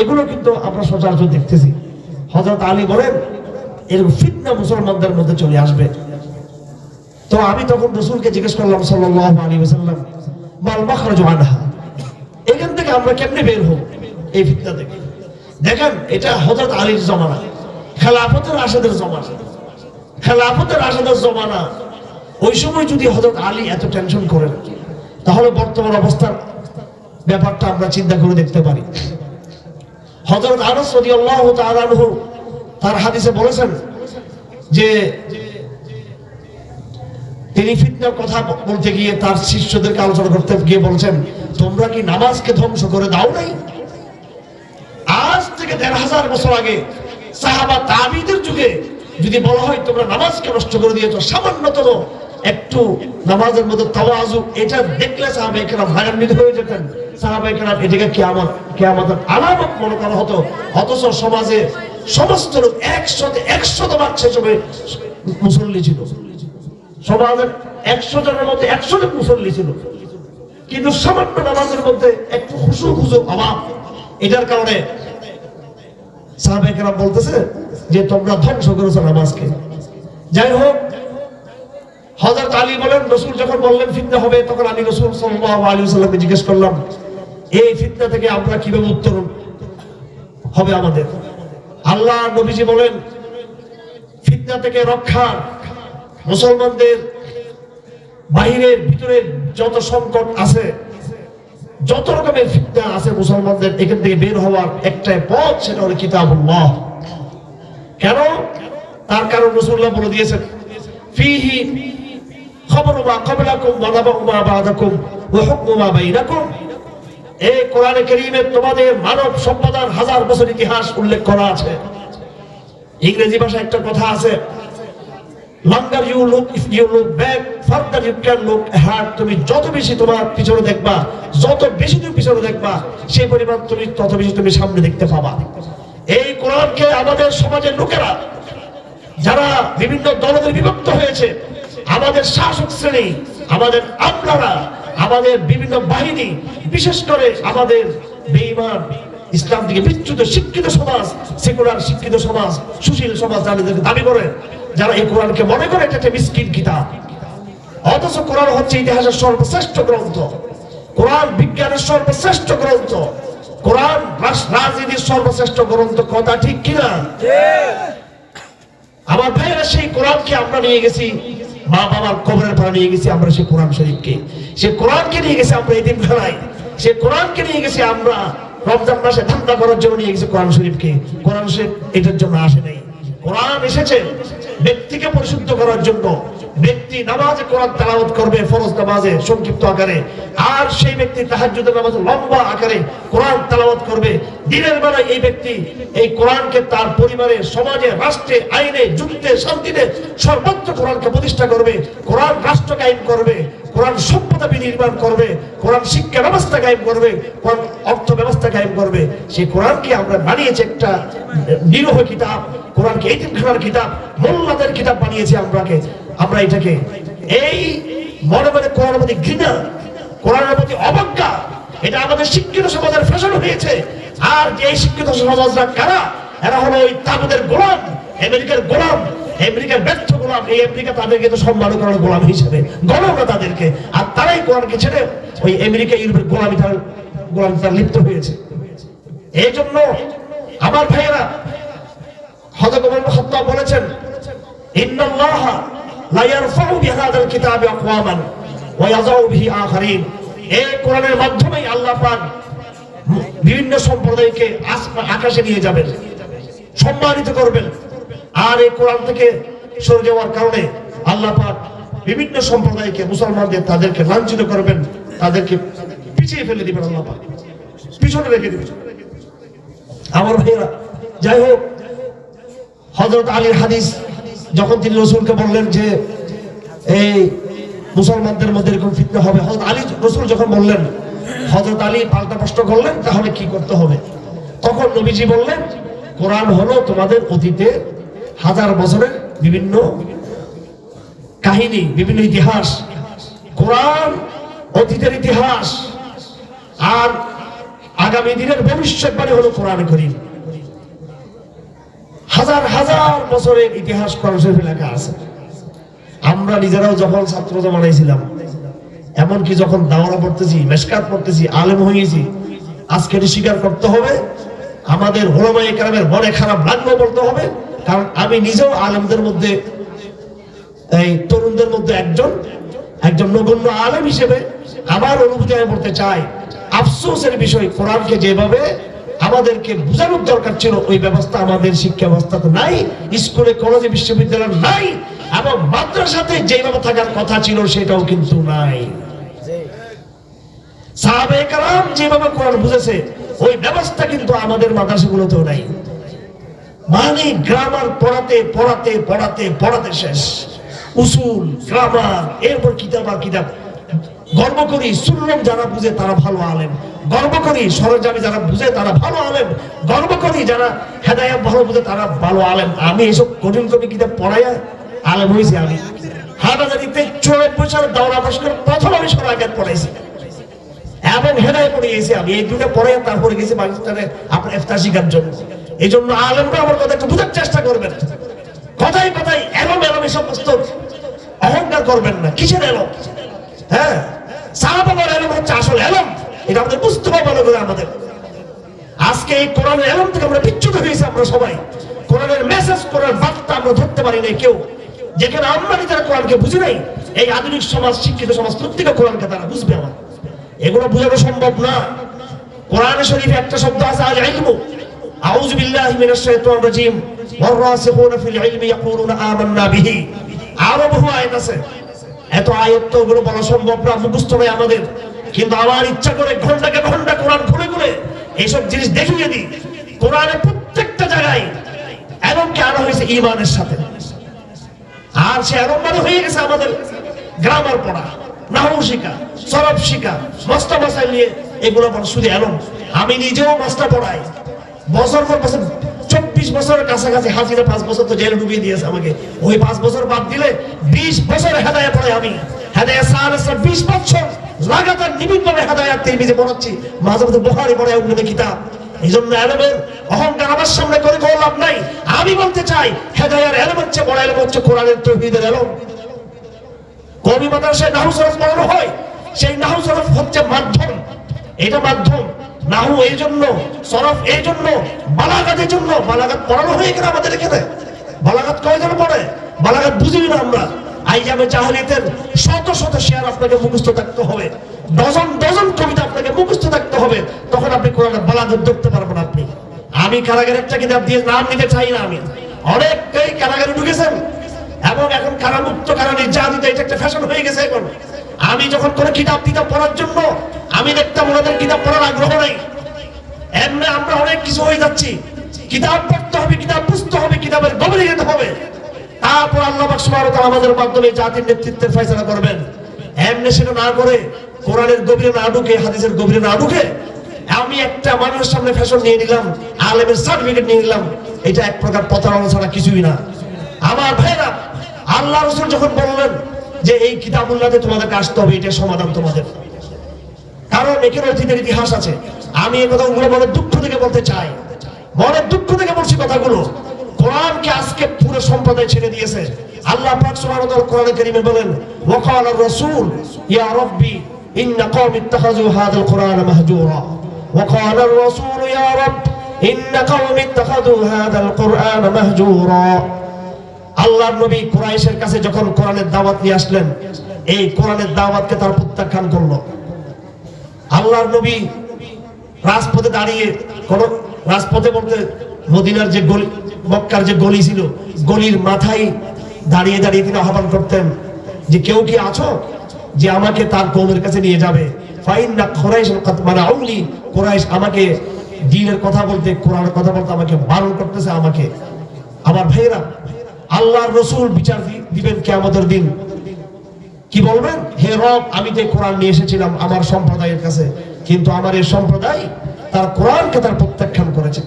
এগুলো কিন্তু আমরা সচরাচর দেখতেছি। হজরত আলী বলেন, এরকম ফিতনা মুসলমানদের মধ্যে চলে আসবে। তো আমি তখন রসুলকে জিজ্ঞেস করলাম আনহা? এখান থেকে আমরা বের হব এই থেকে? দেখেন, এটা হজরত আলীর জমানা। খেলাফতের আসাদের জমানা। খেলাফতের আসাদের জমানা। ওই সময় যদি হজরত আলী এত টেনশন করেন, তাহলে বর্তমান অবস্থার ব্যাপারটা আমরা চিন্তা করে দেখতে পারি। হজরত আনস রাদিয়াল্লাহু তাআলা আনহু তার হাদিসে বলেছেন যে তিনি ফিতনার কথা বলতে গিয়ে তার শিষ্যদেরকে আলোচনা করতে গিয়ে বলছেন, তোমরা কি নামাজকে ধ্বংস করে দাও নাই? আজ থেকে দেড় হাজার বছর আগে সাহাবা তাবিদের যুগে যদি বলা হয় তোমরা নামাজকে নষ্ট করে দিয়েছ সামান্যতম একটু নামাজের মধ্যে তাওয়াজু, এটা দেখলে সাহাবা একরাম হায়ান্বিত হয়ে যেতেন। সাহাবা একরাম এটাকে কিয়ামত, কিয়ামতের আলামত মনে করা হতো। অথচ সমাজে সমস্ত লোক একশোতে একশত ভাগ সে সময় মুসল্লি ছিল। সমাজের একশো জনের মধ্যে একশো জন মুসল্লি ছিল। কিন্তু সামান্য নামাজের মধ্যে একটু খুশু খুশু অভাব। এটার কারণে সাহাবেকেরা বলতেছে যে, তোমরা ধ্বংস করেছ নামাজকে। যাই হোক হজরত আলী বলেন, রসুল যখন বললেন ফিতনা হবে, তখন আমি রসুল সাল্লাল্লাহু আলাইহি ওয়াসাল্লামকে জিজ্ঞেস করলাম, এই ফিতনা থেকে আমরা কীভাবে উত্তরণ হবে আমাদের? আল্লাহ নবীজি বলেন, ফিতনা থেকে রক্ষা মুসলমানদের বাহিরের, ভিতরের যত সংকট আছে, যত রকমের ফিতনা আছে মুসলমানদের, এখান থেকে বের হওয়ার একটাই পথ, সেটা হলো কিতাবুল্লাহ। কেন? তার কারণ রসুল্লাহ বলে দিয়েছেন, ফিহি খবরু মা ক্বাবলাকুম ওয়া নাবাউ মা বা'দাকুম ওয়া হুকমু মা বাইনাকুম। এই কোরআনে কারীমে তোমাদের মানব সভ্যতার হাজার বছর ইতিহাস উল্লেখ করা আছে। ইংরেজি ভাষায় একটা কথা আছে, longer you look, if you look back, further you can look ahead. তুমি যত বেশি তোমার পিছনে দেখবা, যত বেশি তুমি পিছনে দেখবা সেই পরিমাণ তুমি তত বেশি তুমি সামনে দেখতে পাবা। এই কোরআনকে আমাদের সমাজের লোকেরা, যারা বিভিন্ন দলদের বিভক্ত হয়েছে আমাদের শাসক শ্রেণি আমাদের আপনারা আমাদের বিভিন্ন বাহিনী বিশেষ করে আমাদের বেঈমান ইসলাম থেকে বিচ্যুত শিক্ষিত সমাজ সেকুলার শিক্ষিত সমাজ সুশীল সমাজ যাদেরকে দাবি করে যারা এই কোরআনকে মনে করে এটা একটা মিসকিন কিতাব। অথচ কোরআন হচ্ছে ইতিহাসের সর্বশ্রেষ্ঠ গ্রন্থ। কোরআন বিজ্ঞানের সর্বশ্রেষ্ঠ গ্রন্থ। কোরআন রাজনীতির সর্বশ্রেষ্ঠ গ্রন্থ কথা ঠিক কিনা? আমার ভাইয়েরা সেই কোরআনকে আমরা নিয়ে গেছি মা বাবার কবরের পাড়া নিয়ে গেছি আমরা সে কোরআন শরীফকে। সে কোরআনকে নিয়ে গেছি আমরা এদিন ফেলাই সে কোরআনকে নিয়ে গেছি আমরা রমজান মাসে ঠান্ডা করার জন্য নিয়ে গেছি কোরআন শরীফকে। কোরআন শরীফ এটার জন্য আসে নাই। কোরআন এসেছে ব্যক্তিকে পরিশুদ্ধ করার জন্য। ব্যক্তি নামাজে কোরআন তেলাওয়াত করবে ফরজ নামাজে সংক্ষিপ্ত আকারে। আর সেই ব্যক্তি তাহাজ্জুদের নামাজে লম্বা আকারে কোরআন তেলাওয়াত করবে। দিনের বেলায় এই ব্যক্তি এই কোরআনকে তার পরিবারে, সমাজে, রাষ্ট্রে, আইনে, যুদ্ধে, শান্তিতে সর্বত্র কোরআনকে প্রতিষ্ঠা করবে। কোরআন রাষ্ট্র কায়েম করবে, কোরআন সভ্যতা বিনির্মাণ করবে, কোরআন শিক্ষা ব্যবস্থা কায়েম করবে, কোরআন অর্থ ব্যবস্থা কায়েম করবে। সেই কোরআনকে আমরা বানিয়েছি একটা নিরহ কিতাব, কোরআনকে এতিমখানার কিতাব, মোল্লাদের কিতাব বানিয়েছি আমরাকে। আমরা এটাকে এই মনে মনে কোরআনের প্রতি ঘৃণা, কোরআনের প্রতি অবজ্ঞা, এটা আমাদের শিক্ষিত সমাজের ফ্যাশন হয়েছে। আর যে শিক্ষিত সমাজরা কারা? এরা হলো ওই তাগুদের গোলাম, আমেরিকার গোলাম, আমেরিকার ব্যর্থ গোলাম। এই আমেরিকা তাদেরকে তো সম্মান করার গোলাম হিসেবে গণও না তাদেরকে। আর তারাই কোরআনকে ছেড়ে ওই আমেরিকা, ইউরোপের গোলামি তার গোলামি তার লিপ্ত হয়েছে। এই জন্য আমার ভাইয়েরা ইবনে খাত্তাব বলেছেন, ইন্নাল্লাহ এই কোরআনের মাধ্যমেই আল্লাহ বিভিন্ন সম্প্রদায়কে আকাশে নিয়ে যাবেন, সম্মানিত করবেন। আর এই কোরআন থেকে সরে যাওয়ার কারণে আল্লাহ পাক বিভিন্ন সম্প্রদায়কে, মুসলমানদের তাদেরকে লাঞ্ছিত করবেন, তাদেরকে পিছিয়ে ফেলে দিবেন আল্লাহ পাক। পিছনে রেখে দিবেন। আমার ভাইয়েরা, যাই হোক হজরত আলীর হাদিস যখন তিনি রসুলকে বললেন যে, এই মুসলমানদের মধ্যে এরকম ফিতনা হবে। হজরত আলী রসুল যখন বললেন হজরত আলী পাল্টা প্রশ্ন করলেন, তাহলে কি করতে হবে? তখন নবীজি বললেন, কোরআন হলো তোমাদের অতীতে হাজার বছরের বিভিন্ন কাহিনী, বিভিন্ন ইতিহাস। কোরআন অতীতের ইতিহাস। আর আগামী দিনের ভবিষ্যৎবাণী হলো কোরআন করিম। হাজার হাজার বছরের ইতিহাস কোরআন লেখা আছে। আমরা নিজেরাও যখন ছাত্র জমানাইছিলাম এমনকি যখন দাওরা পড়তেছি, মেশকাত পড়তেছি, আলেম হয়েছি, আজকে এটি স্বীকার করতে হবে, আমাদের হলমাই কালামের মনে খারাপ লাগলেও বলতে হবে, কারণ আমি নিজেও আলেমদের মধ্যে, এই তরুণদের মধ্যে একজন একজন নগণ্য আলেম হিসেবে আমার অনুভূতি আমি বলতে চাই, আফসোসের বিষয় কোরআনকে যেভাবে আমাদেরকে বোঝানোর দরকার ছিল, ওই ব্যবস্থা আমাদের শিক্ষা ব্যবস্থা তো নাই, স্কুলে, কলেজে, বিশ্ববিদ্যালয় নাই, এবং মাদ্রাসাতে যেভাবে থাকার কথা ছিল সেটাও কিন্তু নাই। সাহাবে কালাম যেভাবে কোরআন বুঝেছে, ওই ব্যবস্থা কিন্তু আমাদের মাদ্রাসাগুলোতেও নাই। মানে গ্রামার পড়াতে পড়াতে পড়াতে পড়াতে শেষ। উসুল, গ্রামার, এরপর কিতাব আর কিতাব। গর্ব করি সুন্নম যারা বুঝে তারা ভালো আলেম। গর্ব করি, সরজামি যারা বুঝে তারা ভালো আলেম। গর্ব করি যারা হেদায়া ভালো বুঝে তারা ভালো আলেম। আমি এসব কঠিন কঠিন কিতাব পড়াইয়া আলেম হয়েছি আমি। হাটাজারিতে দাওরা প্রথম আমি পড়াইছি। এবং হেদায় পড়ে গেছি আমি। এই দুটো পরে তারপরে গেছি পাকিস্তানে আপনার ইফতার শিকার জন্য। এই জন্য আলেমরা আমার কথা একটু বুঝার চেষ্টা করবেন। কথাই কথাই এলম এলম সমস্ত অহংকার করবেন না। কিসের এলম হ্যাঁ সাহাবাবার এলম হচ্ছে আসল এলম এটা আমাদের বুঝতে আমাদের। আজকে এই কোরআনের এলম থেকে আমরা হয়েছি আমরা সবাই। কোরআনের মেসেজ কোরআন বার্তা আমরা ধরতে পারি কেউ। যেখানে আমরা কোরআনকে বুঝি নাই, এই আধুনিক সমাজ, শিক্ষিত সমাজ প্রত্যেকে কোরআনকে তারা বুঝবে আমার। এগুলো বোঝানো সম্ভব না। কোরআনে একটা শব্দ আছে বিল্লাহি মিনাশ শাইতানির আরও বহু আয়াত আছে। এত আয়াত তো বলা সম্ভব না আমাদের। কিন্তু আমার ইচ্ছা করে ঘন্টাকে ঘণ্টা কোরআন খুলে খুলে এইসব জিনিস দেখিয়ে দিই। কোরআনের প্রত্যেকটা জায়গায় এমনকি আনা হয়েছে ইমানের সাথে। আর সে এমন মানে হয়ে গেছে আমাদের গ্রামার পড়া নাহু শিখা, সরব শিখা, মস্তা মশাই নিয়ে এগুলো পড়া শুধু এলম আমি নিজেও মাস্টা পড়াই। বছর পর বছর, চব্বিশ বছরের কাছাকাছি হাজিরা পাঁচ বছর তো জেলে ডুবিয়ে দিয়েছে আমাকে। ওই পাঁচ বছর বাদ দিলে বিশ বছর হেদায়া পড়াই আমি। হেদায় সাহার বিশ বছর লাগাতার নিবিড় ভাবে হেদায়া তিরমিজে পড়াচ্ছি মাঝে মাঝে অন্য কিতাব এই জন্য অহংকার আমার সামনে করে কোনো লাভ নাই। আমি বলতে চাই হেদায়ার এলম হচ্ছে বড় এলম হচ্ছে কোরআনের তৌহিদের এলম। কবি নাহু সরফ পড়ানো হয়, সেই নাহু সরফ হচ্ছে মাধ্যম। এটা মাধ্যম। নাহু এই জন্য সরফ এই জন্য বালাগাতের জন্য। বালাগাত পড়ানো হয়ে আমাদের এখানে। বালাগাত কয়জন পড়ে? বালাগাত বুঝি না আমরা। আইজামে জাহালিয়াতের শত শত শেয়ার আপনাকে মুখস্থ থাকতে হবে। ডজন ডজন কবিতা আপনাকে মুখস্থ থাকতে হবে। তখন আপনি কোরআনের বালাগাত ধরতে পারবেন আপনি। আমি কারাগারের একটা কিতাব দিয়ে নাম নিতে চাই না আমি। অনেকেই কারাগারে ঢুকেছেন। এবং এখন কারামুক্ত, কারা নির্যাতিত, এটা একটা ফ্যাশন হয়ে গেছে এখন। আমি যখন কোনো কিতাব কিতাব পড়ার জন্য, আমি দেখতাম ওনাদের কিতাব পড়ার আগ্রহ নাই। এমনি আমরা অনেক কিছু হয়ে যাচ্ছি। কিতাব পড়তে হবে, কিতাব বুঝতে হবে, কিতাবের গভীরে যেতে হবে। তারপর আল্লাহ আমাদের মাধ্যমে জাতির নেতৃত্বের ফয়সালা করবেন। এমনি না করে কোরআনের গভীরে না ঢুকে, হাদিসের গভীরে না ঢুকে, আমি একটা মানুষের সামনে ফ্যাশন নিয়ে নিলাম, আলেমের সার্টিফিকেট নিয়ে নিলাম, এটা এক প্রকার প্রতারণা ছাড়া কিছুই না। আমার ভাইরা আল্লাহ রসুল যখন বললেন যে এই কিতাবুল্লাহতে তোমাদেরকে আসতে হবে এটা সমাধান তোমাদের। কারণ এখানে অতীতের ইতিহাস আছে। আমি এই কথাগুলো মনে দুঃখ থেকে বলতে চাই। মনের দুঃখ থেকে বলছি কথাগুলো। কোরআনকে আজকে পুরো সম্প্রদায় ছেড়ে দিয়েছে। আল্লাহ পাক সুবহানাহু ওয়া তাআলা কোরআনে কারীমে বলেন ওয়া ক্বালা রাসূল, ইয়া রাব্বি, ইন্না কওমি ইত্তাখাযু হাযাল কুরআনা মাহজুরা। ওয়া ক্বালা রাসূল, ইয়া রাব ইন্না কওমি ইত্তাখাযু হাযাল কুরআনা মাহজুরা। আল্লাহর নবী কুরাইশের কাছে যখন কোরআনের দাওয়াত নিয়ে আসলেন, এই কোরআনের দাওয়াতকে তার প্রত্যাখ্যান করল। আল্লাহর নবী রাজপথে দাঁড়িয়ে কোন রাজপথে বলতে মদিনার যে গলি মক্কার যে গলি ছিল, গলির মাথায় দাঁড়িয়ে দাঁড়িয়ে তিনি আহ্বান করতেন যে কেউ কি আছো? যে আমাকে তার কৌমের কাছে নিয়ে যাবে। আমাকে দিনের কথা বলতে কথা বলতে আমাকে বারণ করতেছে আমাকে। আমার ভাইয়েরা, আল্লাহর রসুল বিচার দিবেন কেয়ামতের দিন। কি বলবেন? হে রব, আমি যে কোরআন নিয়ে এসেছিলাম আমার সম্প্রদায়ের কাছে, কিন্তু আমার এই সম্প্রদায় তার কোরআনকে তার প্রত্যাখ্যান করেছে।